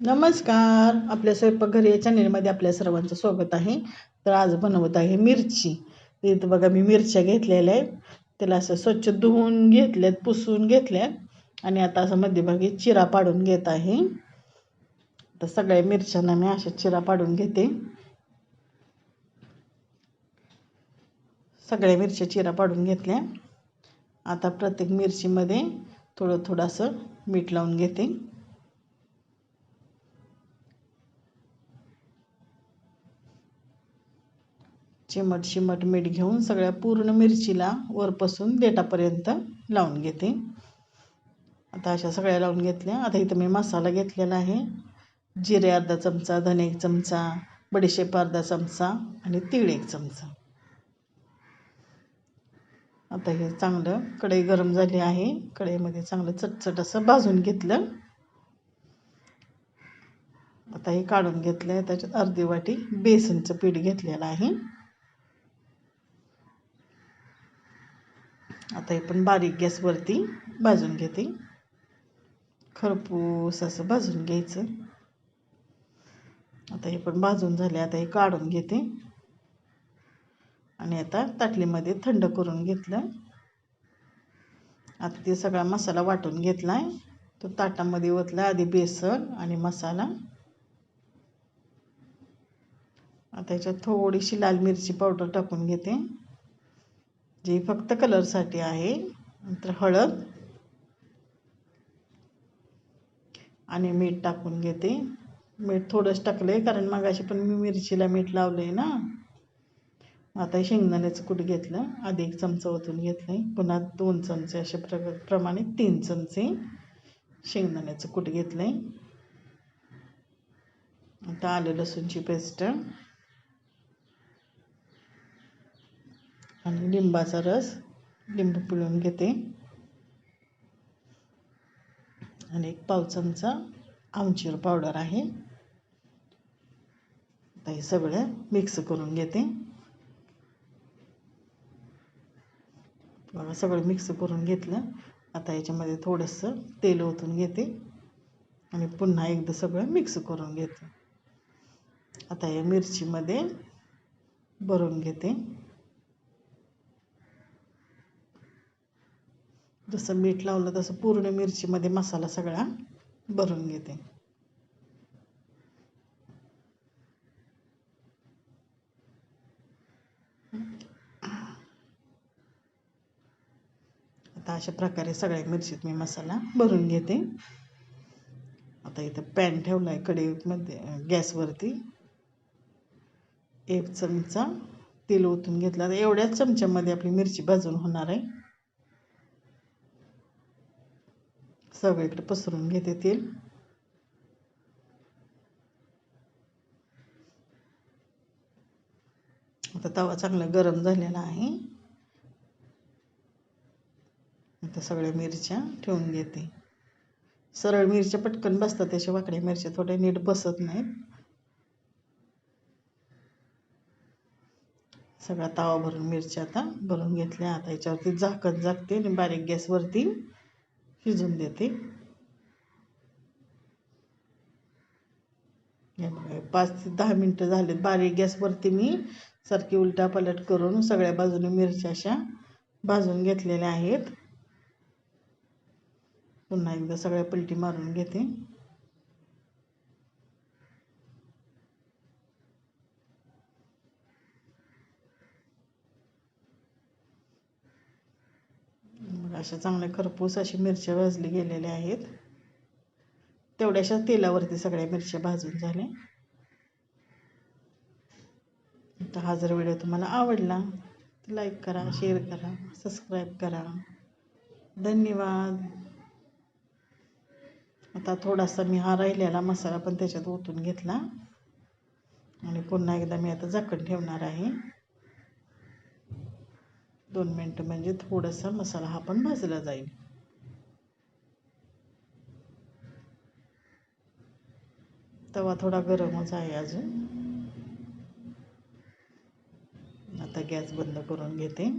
नमस्कार. आपल्या स्वयंपाकघर या चॅनेलमध्ये आपल्या सर्वांचं स्वागत आहे. तर आज बनवत आहे मिरची. इथं बघा मी मिरच्या घेतलेल्या आहेत. त्याला असं स्वच्छ धुवून घेतल्यात पुसून घेतल्या आणि आता असं मध्यभागी चिरा पाडून घेत आहे. तर सगळ्या मिरच्यांना मी अशा चिरा पाडून घेते. सगळ्या मिरच्या चिरा पाडून घेतल्या. आता प्रत्येक मिरचीमध्ये थोडं थोडंसं मीठ लावून घेते. चिमट चिमट मीठ घेऊन सगळ्या पूर्ण मिरचीला वरपासून देठापर्यंत लावून घेते. आता अशा सगळ्या लावून घेतल्या. आता इथं मी मसाला घेतलेला आहे. जिरे अर्धा चमचा धने एक चमचा बडीशेप अर्धा चमचा आणि तीळ एक चमचा. आता हे चांगलं कढई गरम झाली आहे. कढईमध्ये चांगलं चटचट असं भाजून घेतलं. आता हे काढून घेतलं आहे त्याच्यात अर्धी वाटी बेसनचं पीठ घेतलेलं आहे. आता हे पण बारीक गॅसवरती भाजून घेते. खरपूस असं भाजून घ्यायचं. आता हे पण भाजून झाले आता हे काढून घेते. आणि आता ताटलीमध्ये थंड करून घेतलं. आता ते सगळा मसाला वाटून घेतला आहे तो ताटामध्ये ओतला आधी बेसन आणि मसाला. आता याच्यात थोडीशी लाल मिरची पावडर टाकून घेते. जी फक्त कलरसाठी आहे नंतर हळद. आणि मीठ टाकून घेते. मीठ थोडंच टाकलं आहे कारण मागाशी पण मी मिरचीला मीठ लावलं आहे ना. आता शेंगदाण्याचं कूट घेतलं आधी एक चमचा ओतून घेतलं आहे पुन्हा दोन चमचे अशा प्र प्रमाणे तीन चमचे शेंगदाण्याचं कूट घेतलं आहे आता आलं लसूणची पेस्ट. आणि लिंबाचा रस लिंबू पिळून घेते. आणि एक पाव चमचा आमचूर पावडर आहे. आता हे सगळं मिक्स करून घेते. बघा सगळं मिक्स करून घेतलं. आता याच्यामध्ये थोडंसं तेल ओतून घेते. आणि पुन्हा एकदा सगळं मिक्स करून घेते. आता या मिरचीमध्ये भरून घेते. जसं मीठ लावलं तसं पूर्ण मिरचीमध्ये मसाला सगळा भरून घेते. आता अशा प्रकारे सगळ्या मिरचीत मी मसाला भरून घेते. आता इथं पॅन ठेवला आहे कढईमध्ये गॅसवरती. एक चमचा तेल ओतून घेतला. एवढ्याच चमच्यामध्ये आपली मिरची भाजून होणार आहे. सगळीकडे पसरून घेते तेल. आता तवा चांगला गरम झालेला आहे. आता सगळ्या मिरच्या ठेवून घेते. सरळ मिरच्या पटकन बसतात त्याच्या वाकड्या मिरच्या थोड्या नीट बसत नाहीत. सगळा तवा भरून मिरच्या आता भरून घेतल्या. आता याच्यावरती झाकत झाकते आणि बारीक गॅसवरती शिजून देते. पाच ते दहा मिनटं झालेत. बारीक गॅसवरती मी सारखी उलटा पलट करून सगळ्या बाजूने मिरच्या अशा भाजून घेतलेल्या आहेत. पुन्हा एकदा सगळ्या पलटी मारून घेते. अशा चांगल्या खरपूस अशी मिरच्या भाजली गेलेल्या आहेत. तेवढ्याशा तेलावरती सगळ्या मिरच्या भाजून झाल्या. तर हा जर व्हिडिओ तुम्हाला आवडला तर लाईक करा शेअर करा सबस्क्राईब करा. धन्यवाद. आता थोडासा मी हा राहिलेला मसाला पण त्याच्यात ओतून घेतला. आणि पुन्हा एकदा मी आता झाकण ठेवणार आहे. दोन मिनटं म्हणजे थोडासा मसाला हा पण भाजला जाईल. तवा थोडा गरमच आहे अजून. आता गॅस बंद करून घेते.